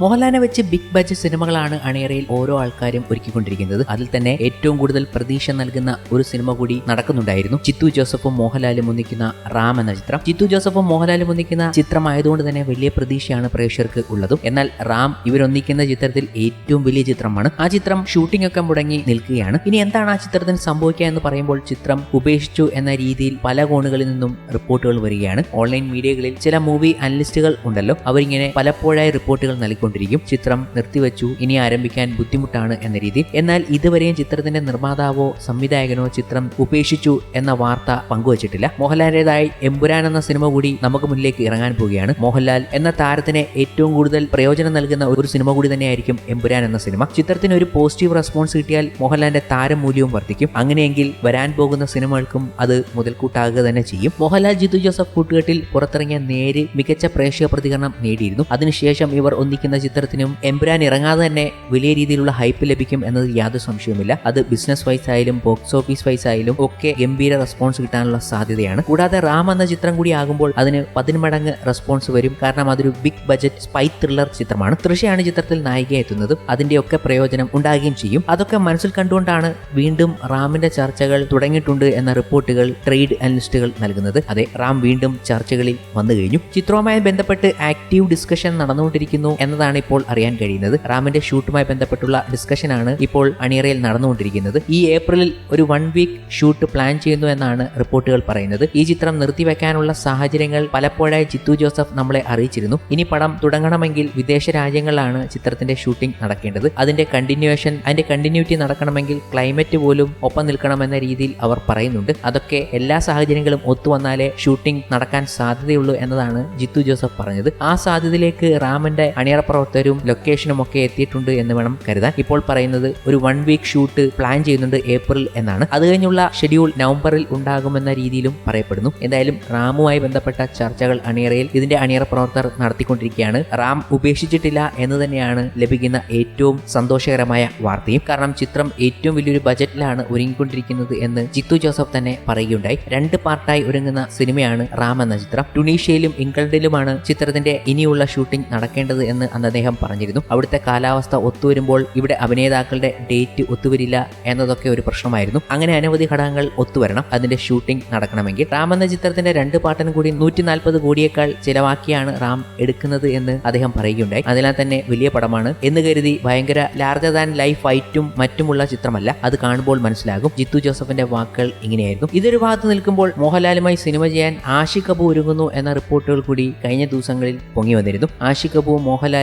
മോഹൻലാലിനെ വെച്ച് big budget സിനിമകളാണ് അണിയറയിൽ ഓരോ ആൾക്കാരും ഒരുക്കിക്കൊണ്ടിരിക്കുന്നത്. അതിൽ തന്നെ ഏറ്റവും കൂടുതൽ പ്രതീക്ഷ നൽകുന്ന ഒരു സിനിമ കൂടി നടക്കുന്നുണ്ടായിരുന്നു. ചിത്തു ജോസഫും മോഹൻലാലും ഒന്നിക്കുന്ന റാം എന്ന ചിത്രം. ചിത്തു ജോസഫും മോഹൻലാലും ഒന്നിക്കുന്ന ചിത്രമായതുകൊണ്ട് തന്നെ വലിയ പ്രതീക്ഷയാണ് പ്രേക്ഷകർക്ക് ഉള്ളതും. എന്നാൽ റാം ഇവരൊന്നിക്കുന്ന ചിത്രത്തിൽ ഏറ്റവും വലിയ ചിത്രമാണ്. ആ ചിത്രം ഷൂട്ടിംഗ് ഒക്കെ മുടങ്ങി നിൽക്കുകയാണ്. ഇനി എന്താണ് ആ ചിത്രത്തിന് സംഭവിക്കുക എന്ന് പറയുമ്പോൾ ചിത്രം ഉപേക്ഷിച്ചു എന്ന രീതിയിൽ പല കോണുകളിൽ നിന്നും റിപ്പോർട്ടുകൾ വരികയാണ്. ഓൺലൈൻ മീഡിയകളിൽ ചില മൂവി അനലിസ്റ്റുകൾ ഉണ്ടല്ലോ. അവരിങ്ങനെ പലപ്പോഴായി റിപ്പോർട്ടുകൾ നൽകിക്കൊണ്ടിരിക്കും ചിത്രം നിർത്തിവെച്ചു. ഇനി ആരംഭിക്കാൻ ബുദ്ധിമുട്ടാണ് എന്ന രീതി. എന്നാൽ ഇതുവരെയും ചിത്രത്തിന്റെ നിർമ്മാതാവോ സംവിധായകനോ ചിത്രം ഉപേക്ഷിച്ചു എന്ന വാർത്ത പങ്കുവച്ചിട്ടില്ല. മോഹൻലാലിന്റേതായി എമ്പുരാൻ എന്ന സിനിമ കൂടി നമുക്ക് മുന്നിലേക്ക് ഇറങ്ങാൻ പോവുകയാണ്. മോഹൻലാൽ എന്ന താരത്തിന് ഏറ്റവും കൂടുതൽ പ്രയോജനം നൽകുന്ന ഒരു സിനിമ കൂടി തന്നെയായിരിക്കും എമ്പുരാൻ എന്ന സിനിമ. ചിത്രത്തിന് ഒരു പോസിറ്റീവ് റെസ്പോൺസ് കിട്ടിയാൽ മോഹൻലാലിന്റെ താരമൂല്യവും വർദ്ധിക്കും. അങ്ങനെയെങ്കിൽ വരാൻ പോകുന്ന സിനിമകൾക്കും അത് മുതൽക്കൂട്ടാകുക തന്നെ ചെയ്യും. മോഹൻലാൽ ജിതു ജോസഫ് കൂട്ടുകെട്ടിൽ പുറത്തിറങ്ങിയ നേര് മികച്ച പ്രേക്ഷക പ്രതികരണം നേടിയിരുന്നു. അതിനുശേഷം ഇവർ ഒന്നിക്കുന്ന ചിത്രത്തിനും എംബ്രാൻ ഇറങ്ങാതെ തന്നെ വലിയ രീതിയിലുള്ള ഹൈപ്പ് ലഭിക്കും എന്നതിൽ യാതൊരു സംശയവുമില്ല. അത് ബിസിനസ് വൈസ് ആയാലും ബോക്സ് ഓഫീസ് വൈസ് ആയാലും ഒക്കെ ഗംഭീര റെസ്പോൺസ് കിട്ടാനുള്ള സാധ്യതയാണ്. കൂടാതെ റാം എന്ന ചിത്രം കൂടി ആകുമ്പോൾ അതിന് പതിന്മടങ്ങ് റെസ്പോൺസ് വരും. കാരണം അതൊരു ബിഗ് ബജറ്റ് സ്പൈ ത്രില്ലർ ചിത്രമാണ്. തൃശയാണ് ചിത്രത്തിൽ നായിക എത്തുന്നതും അതിന്റെയൊക്കെ പ്രയോജനം ഉണ്ടാകുകയും ചെയ്യും. അതൊക്കെ മനസ്സിൽ കണ്ടുകൊണ്ടാണ് വീണ്ടും റാമിന്റെ ചർച്ചകൾ തുടങ്ങിയിട്ടുണ്ട് എന്ന റിപ്പോർട്ടുകൾ ട്രേഡ് അനലിസ്റ്റുകൾ നൽകുന്നത്. അതെ റാം വീണ്ടും ചർച്ചകളിൽ വന്നു കഴിഞ്ഞു. ചിത്രവുമായി ബന്ധപ്പെട്ട് ആക്ടീവ് ഡിസ്കഷൻ നടന്നുകൊണ്ടിരിക്കുന്നു എന്നതാണ് ഇപ്പോൾ അറിയാൻ കഴിയുന്നത്. റാമിന്റെ ഷൂട്ടുമായി ബന്ധപ്പെട്ടുള്ള ഡിസ്കഷനാണ് ഇപ്പോൾ അണിയറയിൽ നടന്നുകൊണ്ടിരിക്കുന്നത്. ഈ ഏപ്രിലിൽ ഒരു വൺ വീക്ക് ഷൂട്ട് പ്ലാൻ ചെയ്യുന്നു എന്നാണ് റിപ്പോർട്ടുകൾ പറയുന്നത്. ഈ ചിത്രം നിർത്തിവെക്കാനുള്ള സാഹചര്യങ്ങൾ പലപ്പോഴായി ചിത്തു ജോസഫ് നമ്മളെ അറിയിച്ചിരുന്നു. ഇനി പടം തുടങ്ങണമെങ്കിൽ വിദേശ രാജ്യങ്ങളിലാണ് ചിത്രത്തിന്റെ ഷൂട്ടിംഗ് നടക്കേണ്ടത്. അതിന്റെ കണ്ടിന്യൂഷൻ അതിന്റെ കണ്ടിന്യൂറ്റി നടക്കണമെങ്കിൽ ക്ലൈമറ്റ് പോലും ഒപ്പം നിൽക്കണമെന്ന രീതിയിൽ അവർ പറയുന്നുണ്ട്. അതൊക്കെ എല്ലാ സാഹചര്യങ്ങളും ഒത്തുവന്നാലേ ഷൂട്ടിംഗ് നടക്കാൻ സാധ്യതയുള്ളൂ എന്നതാണ് ജിത്തു ജോസഫ് പറഞ്ഞത്. ആ സാധ്യതയിലേക്ക് റാമിന്റെ അണിയറ പ്രവർത്തകരും ലൊക്കേഷനും ഒക്കെ എത്തിയിട്ടുണ്ട് എന്ന് വേണം കരുതാൻ. ഇപ്പോൾ പറയുന്നത് ഒരു വൺ വീക്ക് ഷൂട്ട് പ്ലാൻ ചെയ്യുന്നുണ്ട് ഏപ്രിൽ എന്നാണ്. അത് കഴിഞ്ഞുള്ള ഷെഡ്യൂൾ നവംബറിൽ ഉണ്ടാകുമെന്ന രീതിയിലും പറയപ്പെടുന്നു. എന്തായാലും റാമുമായി ബന്ധപ്പെട്ട ചർച്ചകൾ അണിയറയിൽ ഇതിന്റെ അണിയറ പ്രവർത്തകർ നടത്തിക്കൊണ്ടിരിക്കുകയാണ്. റാം ഉപേക്ഷിച്ചിട്ടില്ല എന്ന് തന്നെയാണ് ലഭിക്കുന്ന ഏറ്റവും സന്തോഷകരമായ വാർത്തയും. കാരണം ചിത്രം ഏറ്റവും വലിയൊരു ബജറ്റിലാണ് ഒരുങ്ങിക്കൊണ്ടിരിക്കുന്നത് എന്ന് ജിത്തു ജോസഫ് തന്നെ പറയുകയുണ്ടായി. രണ്ട് പാർട്ടായി ഒരുങ്ങുന്ന സിനിമയാണ് റാം എന്ന ചിത്രം. ടുണീഷ്യയിലും ഇംഗ്ലണ്ടിലുമാണ് ചിത്രത്തിന്റെ ഇനിയുള്ള ഷൂട്ടിംഗ് നടക്കേണ്ടത് എന്ന് അന്ന് അദ്ദേഹം പറഞ്ഞിരുന്നു. അവിടുത്തെ കാലാവസ്ഥ ഒത്തുവരുമ്പോൾ ഇവിടെ അഭിനേതാക്കളുടെ ഡേറ്റ് ഒത്തുവരില്ല എന്നതൊക്കെ ഒരു പ്രശ്നമായിരുന്നു. അങ്ങനെ അനവധി ഘടകങ്ങൾ ഒത്തുവരണം അതിന്റെ ഷൂട്ടിംഗ് നടക്കണമെങ്കിൽ. റാം എന്ന ചിത്രത്തിന്റെ രണ്ട് പാട്ടിനും കൂടി നൂറ്റി നാൽപ്പത് കോടിയേക്കാൾ ചിലവാക്കിയാണ് റാം എടുക്കുന്നത് എന്ന് അദ്ദേഹം പറയുകയുണ്ടായി. അതിനാൽ തന്നെ വലിയ പടമാണ്. എന്ന് കരുതി ഭയങ്കര ലാർജർ ദാൻ ലൈഫ് ഫൈറ്റും മറ്റുമുള്ള ചിത്രമല്ല. അത് കാണുമ്പോൾ മനസ്സിലാകും. ജിത്തു ജോസഫിന്റെ വാക്കുകൾ ഇങ്ങനെയായിരുന്നു. ഇതൊരു ഭാഗത്ത് നിൽക്കുമ്പോൾ മോഹൻലാലുമായി സിനിമ ചെയ്യാൻ ആഷിഖ് കപൂർ ഒരുങ്ങുന്നു എന്ന റിപ്പോർട്ടുകൾ കൂടി കഴിഞ്ഞ ദിവസങ്ങളിൽ പൊങ്ങി വന്നിരുന്നു. ആഷിഖ് കപൂർ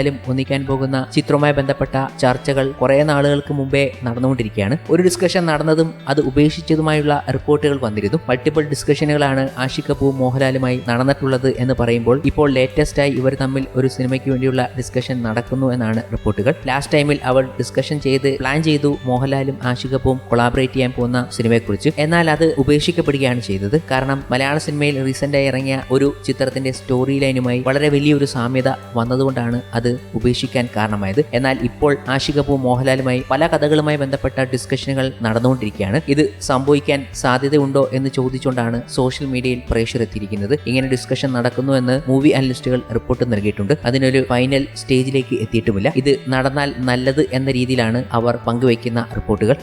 മോഹൻലാലും ഒന്നിക്കാൻ പോകുന്ന ചിത്രവുമായി ബന്ധപ്പെട്ട ചർച്ചകൾ കുറെ നാളുകൾക്ക് മുമ്പേ നടന്നുകൊണ്ടിരിക്കുകയാണ്. ഒരു ഡിസ്കഷൻ നടന്നതും അത് ഉപേക്ഷിച്ചതുമായുള്ള റിപ്പോർട്ടുകൾ വന്നിരുന്നു. മൾട്ടിപ്പിൾ ഡിസ്കഷനുകളാണ് ആഷിക് കപൂർ മോഹൻലാലുമായി നടന്നിട്ടുള്ളത് എന്ന് പറയുമ്പോൾ ഇപ്പോൾ ലേറ്റസ്റ്റ് ആയി ഇവർ തമ്മിൽ ഒരു സിനിമയ്ക്ക് വേണ്ടിയുള്ള ഡിസ്കഷൻ നടക്കുന്നു എന്നാണ് റിപ്പോർട്ടുകൾ. ലാസ്റ്റ് ടൈമിൽ അവർ ഡിസ്കഷൻ ചെയ്ത് പ്ലാൻ ചെയ്തു മോഹൻലാലും ആഷിക് കപൂറും കൊളാബറേറ്റ് ചെയ്യാൻ പോകുന്ന സിനിമയെക്കുറിച്ച്. എന്നാൽ അത് ഉപേക്ഷിക്കപ്പെടുകയാണ് ചെയ്തത്. കാരണം മലയാള സിനിമയിൽ റീസെന്റായി ഇറങ്ങിയ ഒരു ചിത്രത്തിന്റെ സ്റ്റോറി ലൈനുമായി വളരെ വലിയൊരു സാമ്യത വന്നതുകൊണ്ടാണ് അത് ഉപേക്ഷിക്കാൻ കാരണമായത്. എന്നാൽ ഇപ്പോൾ കപൂർ മോഹൻലാലുമായി പല കഥകളുമായി ബന്ധപ്പെട്ട ഡിസ്കഷനുകൾ നടന്നുകൊണ്ടിരിക്കുകയാണ്. ഇത് സംഭവിക്കാൻ സാധ്യതയുണ്ടോ എന്ന് ചോദിച്ചുകൊണ്ടാണ് സോഷ്യൽ മീഡിയയിൽ പ്രേക്ഷരെത്തിയിരിക്കുന്നത് ഇങ്ങനെ ഡിസ്കഷൻ നടക്കുന്നു എന്ന് മൂവി അനലിസ്റ്റുകൾ റിപ്പോർട്ട് നൽകിയിട്ടുണ്ട്. അതിനൊരു ഫൈനൽ സ്റ്റേജിലേക്ക് എത്തിയിട്ടുമില്ല. ഇത് നടന്നാൽ നല്ലത് എന്ന രീതിയിലാണ് അവർ പങ്കുവയ്ക്കുന്ന റിപ്പോർട്ടുകൾ